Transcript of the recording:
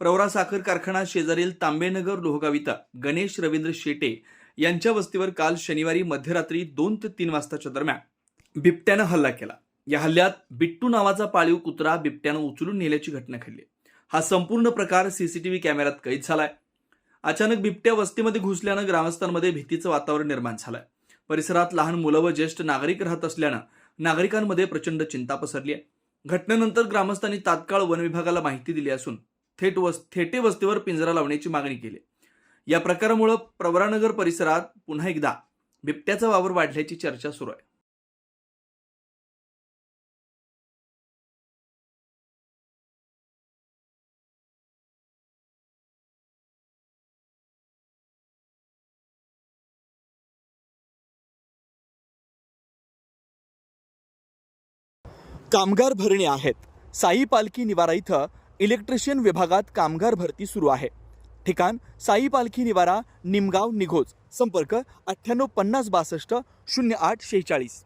प्रवरा साखर कारखाना शेजारील तांबेनगर लोहगाव इथं गणेश रवींद्र शेटे यांच्या वस्तीवर काल शनिवारी मध्यरात्री दोन ते तीन वाजताच्या दरम्यान बिबट्यानं हल्ला केला. या हल्ल्यात बिट्टू नावाचा पाळीव कुत्रा बिबट्यानं उचलून नेल्याची घटना घडली. हा संपूर्ण प्रकार सीसीटीव्ही कॅमेऱ्यात कैद झालाय. अचानक बिबट्या वस्तीमध्ये घुसल्यानं ग्रामस्थांमध्ये भीतीचं वातावरण निर्माण झालंय. परिसरात लहान मुलं व ज्येष्ठ नागरिक राहत असल्यानं नागरिकांमध्ये प्रचंड चिंता पसरली आहे घटनेनंतर ग्रामस्थांनी तात्काळ वन विभागाला माहिती दिली असून थेट वस थेटे वस्तीवर पिंजरा लावण्याची मागणी केली. या प्रकारामुळे प्रवरानगर परिसरात पुन्हा एकदा बिबट्याचा वावर वाढल्याची चर्चा सुरू आहे. कामगार भरणे आहेत. साई पालखी निवारा इथं इलेक्ट्रिशियन विभागात कामगार भरती सुरू आहे. ठिकाण साई पालखी निवारा निमगाव निघोज. संपर्क अठ्ठ्याण्णव पन्नास बासष्ट शून्य आठ शेहेचाळीस.